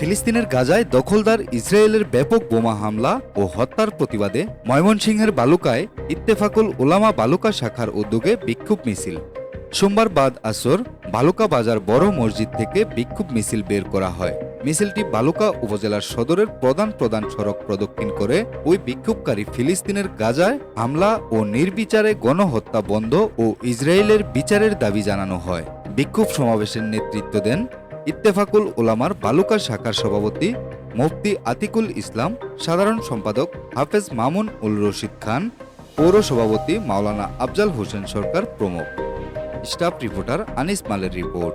ফিলিস্তিনের গাজায় দখলদার ইসরায়েলের ব্যাপক বোমা হামলা ও হত্যার প্রতিবাদে ময়মনসিংহের বালুকায় ইত্তেফাকুল ওলামা বালুকা শাখার উদ্যোগে বিক্ষোভ মিছিল। সোমবার বাদ আসর বালুকা বাজার বড় মসজিদ থেকে বিক্ষোভ মিছিল বের করা হয়। মিছিলটি বালুকা উপজেলার সদরের প্রধান প্রধান সড়ক প্রদক্ষিণ করে ওই বিক্ষোভকারী ফিলিস্তিনের গাজায় হামলা ও নির্বিচারে গণহত্যা বন্ধ ও ইসরায়েলের বিচারের দাবি জানানো হয়। বিক্ষোভ সমাবেশের নেতৃত্ব দেন ইত্তেফাকুল ওলামার বালুকা শাখার সভাপতি মুফতি আতিকুল ইসলাম, সাধারণ সম্পাদক হাফেজ মামুন উল রশিদ খান, পৌর সভাপতি মাওলানা আফজাল হোসেন সরকার প্রমুখ। স্টাফ রিপোর্টার আনিস মালের রিপোর্ট।